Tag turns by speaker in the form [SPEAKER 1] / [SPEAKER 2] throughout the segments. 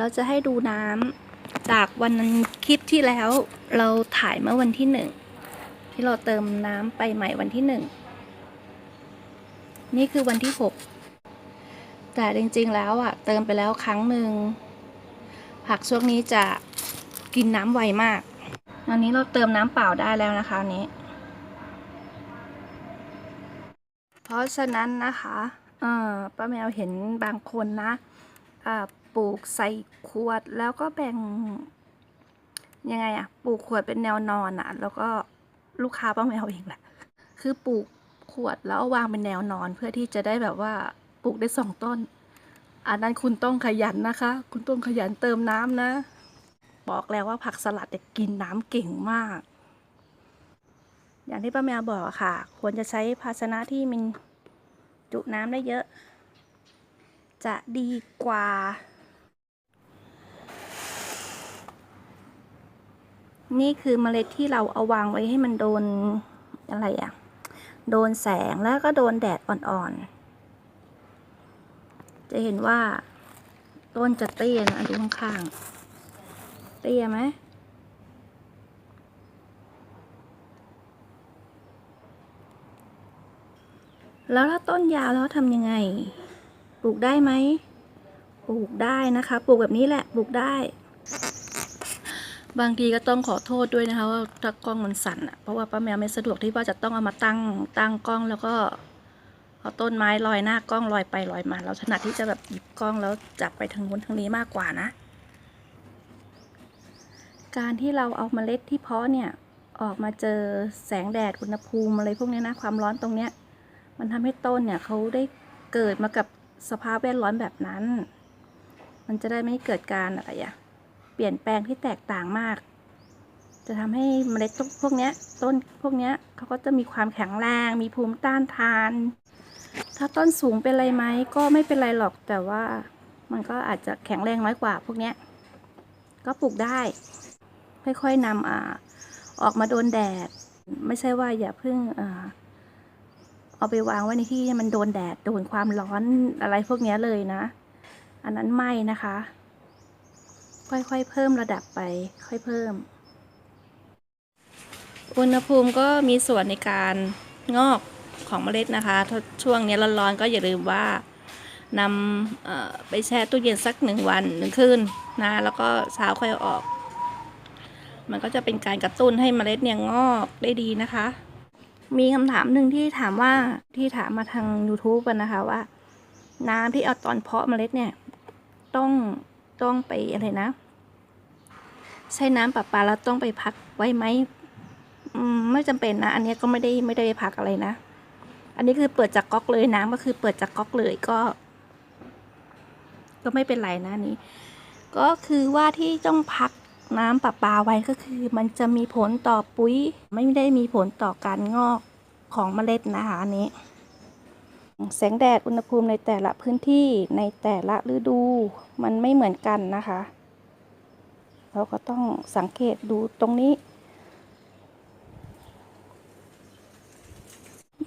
[SPEAKER 1] เดี๋ยวเราจะให้ดูน้ำจากวันนั้นคลิปที่แล้วเราถ่ายเมื่อวันที่หนึ่งที่เราเติมน้ำไปใหม่วันที่หนึ่งนี่คือวันที่หกแต่จริงๆแล้วอะเติมไปแล้วครั้งหนึ่งผักช่วงนี้จะกินน้ำไวมากอันนี้เราเติมน้ำเปล่าได้แล้วนะคะนนี้ เพราะฉะนั้นนะคะเออป้าแมวเห็นบางคนนะอ่า ปลูกใส่ขวดแล้วก็แบ่งยังไงอะปลูกขวดเป็นแนวนอนอะแล้วก็ลูกค้าป้าแมวเองแหละคือปลูกขวดแล้วเอาวางเป็นแนวนอนเพื่อที่จะได้แบบว่าปลูกได้สองต้น อันนั้นคุณต้องขยันนะคะ คุณต้องขยันเติมน้ำนะ บอกแล้วว่าผักสลัดเนี่ยกินน้ำเก่งมาก อย่างที่ป้าแมวบอกอะค่ะ ควรจะใช้ภาชนะที่มันจุน้ำได้เยอะ จะดีกว่า นี่คือเมล็ดที่เราเอาวางไว้ให้มันโดนอะไรอะโดนแสงแล้วก็โดนแดดอ่อนๆ จะเห็นว่าต้นจะเตี้ยนะดูข้างๆ เตี้ยไหมแล้วถ้าต้นยาวแล้วทำยังไง ปลูกได้ไหม ปลูกได้นะคะ ปลูกแบบนี้แหละ ปลูกได้ บางทีก็ต้องขอโทษด้วยนะคะว่าถ้ากล้องมันสั่นอะเพราะว่าป้าแมวไม่สะดวกที่ว่าจะต้องเอามาตั้งตั้งกล้องแล้วก็เอาต้นไม้ลอยหน้ากล้องลอยไปลอยมา เราถนัดที่จะแบบหยิบกล้องแล้วจับไปทางนู้นทางนี้มากกว่านะ การที่เราเอาเมล็ดที่เพาะเนี่ยออกมาเจอแสงแดดอุณหภูมิอะไรพวกนี้นะความร้อนตรงเนี้ยมันทำให้ต้นเนี่ยเขาได้เกิดมากับสภาพแวดล้อมแบบนั้น มันจะได้ไม่เกิดการอะไรอะ ปลี่ยนแปลงที่แตกต่างมาก จะทำให้เมล็ดพวกนี้ต้นพวกนี้เขาก็จะมีความแข็งแรง มีภูมิต้านทาน ถ้าต้นสูงเป็นไรไหมก็ไม่เป็นไรหรอกแต่ว่ามันก็อาจจะแข็งแรงน้อยกว่าพวกนี้ก็ปลูกได้ ค่อยๆนำอออกมาโดนแดด ไม่ใช่ว่าอย่าเพิ่งเอาไปวางไว้ในที่มันโดนแดด โดนความร้อนอะไรพวกนี้เลยนะ อันนั้นไม่นะคะ ค่อยๆ เพิ่มระดับไป ค่อยเพิ่ม อุณหภูมิก็มีส่วนในการงอกของเมล็ดนะคะช่วงนี้ร้อนๆก็อย่าลืมว่านำไปแช่ตู้เย็นสักหนึ่งวันหนึ่งคืนนะแล้วก็เช้าค่อยออก มันก็จะเป็นการกระตุ้นให้เมล็ดเนี่ยงอกได้ดีนะคะ มีคำถามหนึ่งที่ถามว่าที่ถามมาทาง YouTube กันนะคะว่า น้ำที่เอาตอนเพาะเมล็ดเนี่ย ต้อง ต้องไปอะไรนะ ใช้น้ำประปาแล้วต้องไปพักไว้ไหมไม่จำเป็นนะ อันนี้ก็ไม่ได้ไม่ได้ไปพักอะไรนะ อันนี้คือเปิดจากก๊อกเลยน้ำก็คือเปิดจากก๊อกเลยก็ ก็ไม่เป็นไรนะนี้ ก็คือว่าที่ต้องพักน้ำประปาไว้ก็คือ มันจะมีผลต่อปุ๋ย ไม่ได้มีผลต่อการงอกของเมล็ดนะคะอันนี้ แสงแดดอุณหภูมิในแต่ละพื้นที่ในแต่ละฤดูมันไม่เหมือนกันนะคะ เราก็ต้องสังเกตดูตรงนี้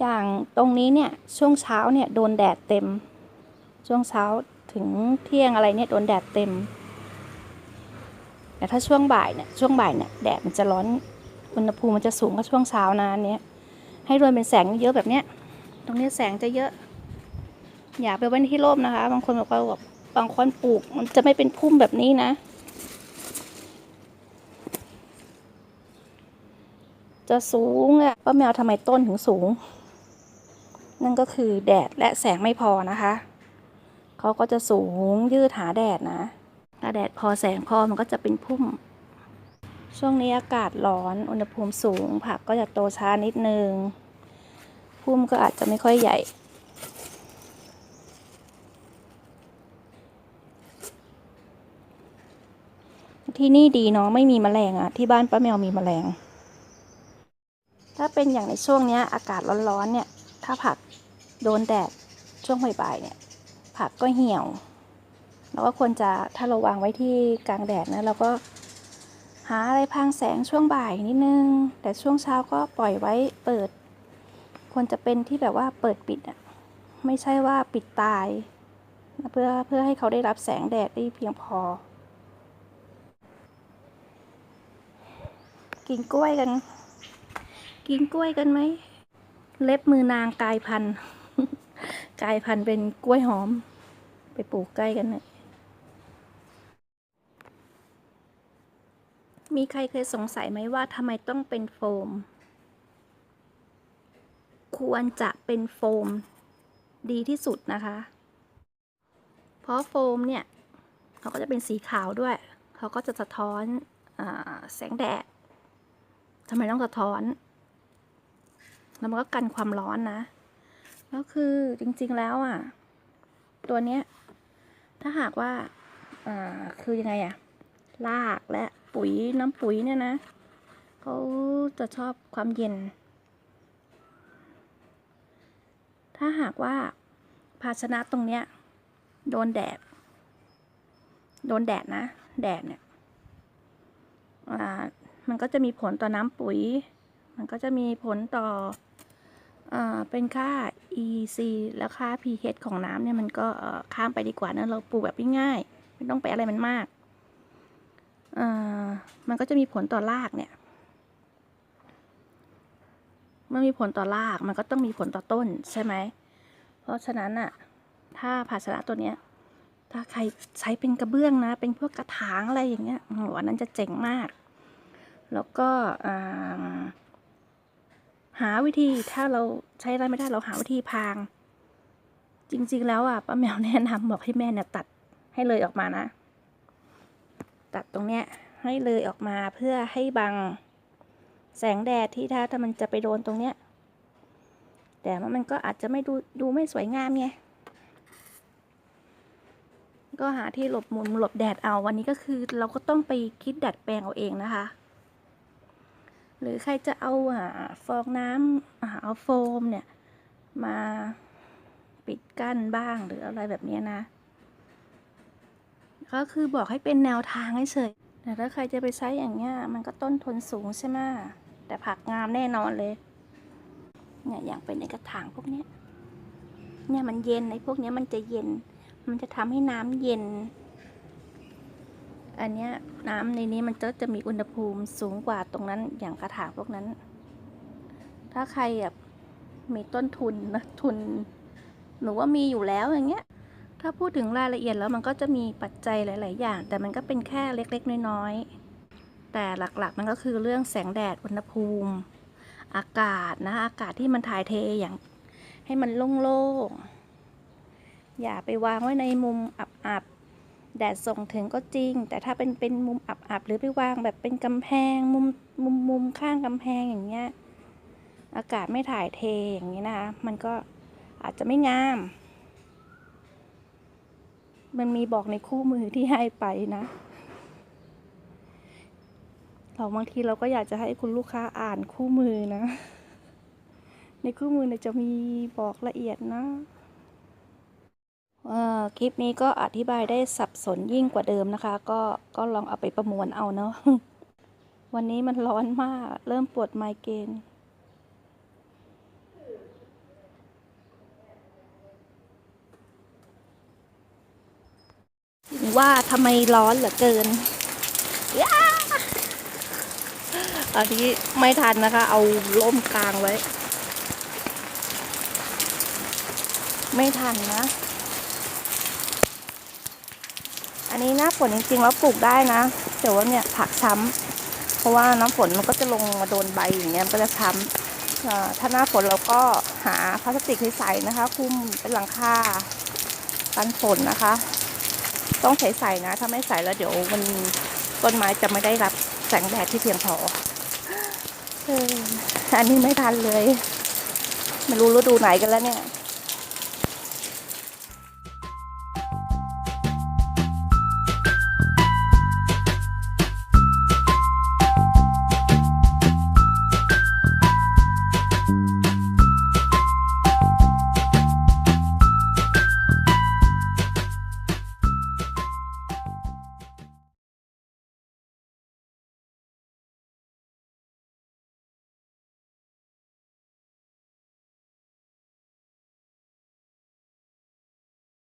[SPEAKER 1] อย่างตรงนี้เนี่ยช่วงเช้าเนี่ยโดนแดดเต็ม ช่วงเช้าถึงเที่ยงอะไรเนี่ยโดนแดดเต็ม แต่ถ้าช่วงบ่ายเนี่ยช่วงบ่ายเนี่ยแดดมันจะร้อนอุณหภูมิมันจะสูงกว่าช่วงเช้านะอันเนี้ยให้รวนเป็นแสงเยอะแบบเนี้ยตรงนี้แสงจะเยอะ อย่าไปไว้ในที่ร่มนะคะ บางคนบอกว่าแบบบางคนปลูกมันจะไม่เป็นพุ่มแบบนี้นะ จะสูงอะป้าแมวทำไมต้นถึงสูง นั่นก็คือแดดและแสงไม่พอนะคะ เขาก็จะสูงยืดหาแดดนะ ถ้าแดดพอแสงพอมันก็จะเป็นพุ่ม ช่วงนี้อากาศร้อนอุณหภูมิสูงผักก็จะโตช้านิดนึงพุ่มก็อาจจะไม่ค่อยใหญ่ ที่นี่ดีเนาะไม่มีแมลงอะที่บ้านป้าแมวมีแมลง ถ้าเป็นอย่างในช่วงเนี้ยอากาศร้อนๆเนี่ย ถ้าผักโดนแดดช่วงบ่ายๆเนี่ย ผักก็เหี่ยวเราก็ควรจะถ้าเราวางไว้ที่กลางแดดนะเราก็หาอะไรพางแสงช่วงบ่ายนิดนึง แต่ช่วงเช้าก็ปล่อยไว้เปิด ควรจะเป็นที่แบบว่าเปิดปิดอะไม่ใช่ว่าปิดตาย เพื่อเพื่อให้เขาได้รับแสงแดดได้เพียงพอ กินกล้วยกัน กินกล้วยกันไหม เล็บมือนางกลายพันธุ์กลายพันธุ์เป็นกล้วยหอม ไปปลูกใกล้กันหน่อยมีใครเคยสงสัยไหมว่าทำไมต้องเป็นโฟม ควรจะเป็นโฟม ดีที่สุดนะคะ เพราะโฟมเนี่ยเขาก็จะเป็นสีขาวด้วย เขาก็จะสะท้อนอแสงแดด ทำไมต้องสะท้อน แล้วมันก็กันความร้อนนะ ก็คือจริงๆแล้วอะ ตัวเนี้ย ถ้าหากว่าอ่าคือยังไงอะรากและปุ๋ยน้ำปุ๋ยเนี่ยนะเขาจะชอบความเย็น ถ้าหากว่าภาชนะตรงเนี้ย โดนแดด โดนแดดนะ แดดเนี่ยอ่า มันก็จะมีผลต่อน้ำปุ๋ย มันก็จะมีผลต่ออเป็นค่า EC แล้วค่า pH ของน้ำเนี่ยมันก็ข้ามไปดีกว่านะเราปลูกแบบง่ายๆไม่ต้องไปอะไรมันมากมันก็จะมีผลต่อรากเนี่ยเมื่อมีผลต่อรากมันก็ต้องมีผลต่อต้นใช่ไหม เพราะฉะนั้นอะถ้าภาชนะตัวเนี้ย ถ้าใครใช้เป็นกระเบื้องนะ เป็นพวกกระถางอะไรอย่างเงี้ยโอ้โหอันนั้นจะเจ๋งมาก แล้วก็หาวิธีถ้าเราใช้อะไรไม่ได้เราหาวิธีพราง จริง ๆ แล้วอะป้าแมวแนะนำบอกให้แม่เนี่ยตัดให้เลยออกมานะ ตัดตรงเนี้ยให้เลยออกมาเพื่อให้บังแสงแดดที่ถ้าถ้ามันจะไปโดนตรงเนี้ยแต่ว่ามันก็อาจจะไม่ดูดูไม่สวยงามไงก็หาที่หลบมุมหลบแดดเอาวันนี้ก็คือเราก็ต้องไปคิดดัดแปลงเอาเองนะคะ หรือใครจะเอาอฟองน้ำเอาโฟมเนี่ยมาปิดกั้นบ้างหรืออะไรแบบนี้นะ ก็คือบอกให้เป็นแนวทางเฉยแต่ถ้าใครจะไปใช้อย่างเงี้ยมันก็ต้นทุนสูงใช่ไหมแต่ผักงามแน่นอนเลย เนี่ยอย่างเป็นในกระถางพวกเนี้ยเนี่ยมันเย็นไอ้พวกเนี้ยมันจะเย็น มันจะทำให้น้ำเย็น อันเนี้ยน้ำในนี้มันจะจะมีอุณหภูมิสูงกว่าตรงนั้นอย่างกระถางพวกนั้น ถ้าใครแบบมีต้นทุนนะทุน หนูว่ามีอยู่แล้วอย่างเงี้ย ถ้าพูดถึงรายละเอียดแล้วมันก็จะมีปัจจัยหลาย ๆ อย่าง แต่มันก็เป็นแค่เล็ก ๆ น้อย ๆ แต่หลัก ๆ มันก็คือเรื่องแสงแดด อุณหภูมิ อากาศนะ อากาศที่มันถ่ายเทอย่างให้มันโล่ง ๆ อย่าไปวางไว้ในมุมอับ ๆ แดดส่งถึงก็จริง แต่ถ้าเป็นเป็นมุมอับๆหรือไปวางแบบเป็นกำแพงมุมมุมมุมข้างกำแพงอย่างเงี้ยอากาศไม่ถ่ายเทอย่างนี้นะคะ มันก็อาจจะไม่งาม มันมีบอกในคู่มือที่ให้ไปนะเราบางทีเราก็อยากจะให้คุณลูกค้าอ่านคู่มือนะ ในคู่มือเนี่ยจะมีบอกละเอียดนะ คลิปนี้ก็อธิบายได้สับสนยิ่งกว่าเดิมนะคะ ก็ก็ลองเอาไปประมวลเอาเนาะวันนี้มันร้อนมาก เริ่มปวดไมเกรนว่าทำไมร้อนเหลือเกินอันนี้ไม่ทันนะคะ เอาล่มกลางไว้ ไม่ทันนะ อันนี้หน้าฝนจริงๆแล้วปลูกได้นะ แต่ว่าเนี่ยผักช้ำเพราะว่าน้ำฝนมันก็จะลงมาโดนใบอย่างเงี้ยมันก็จะช้ำอ่าถ้าหน้าฝนเราก็หาพลาสติกใสๆนะคะ คุมเป็นหลังคากันฝนนะคะ ต้องใส่นะ ถ้าไม่ใส่แล้วเดี๋ยวมันต้นไม้จะไม่ได้รับแสงแดดที่เพียงพออันนี้ไม่ทันเลย ไม่รู้ฤดูไหนกันแล้วเนี่ย